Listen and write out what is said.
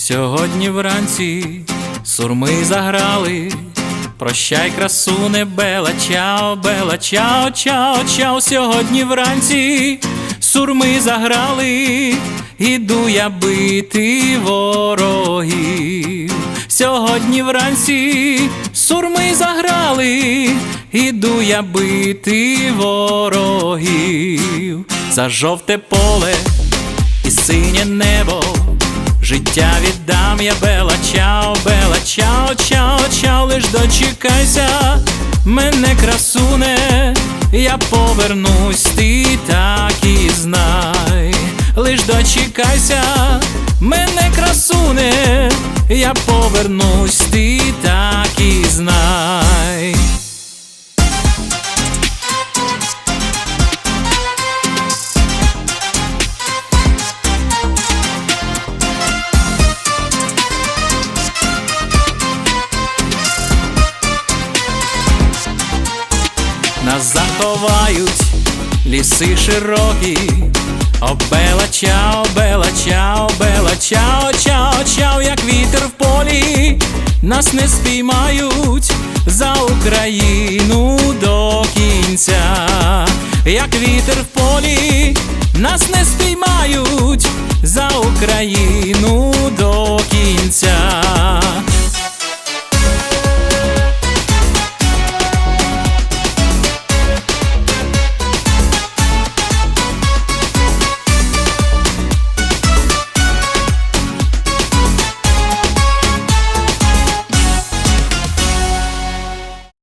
Сьогодні вранці сурми заграли. Прощай, красуне, бела, чао, бела, чао, чао, чао. Сьогодні вранці сурми заграли, іду я бити ворогів. Сьогодні вранці сурми заграли, іду я бити ворогів. За жовте поле і синє небо. Життя віддам я бела, чао, бела, чао, чао, чао, лиш дочекайся, мене красуне, я повернусь, ти так і знай, лиш дочекайся, мене красуне, я повернусь, ти Нас заховають ліси широкі. О, бела, чао, бела, чао, бела, чао, чао, чао, як вітер в полі, нас не спіймають за Україну до кінця, як вітер в полі, нас не спіймають за Україну.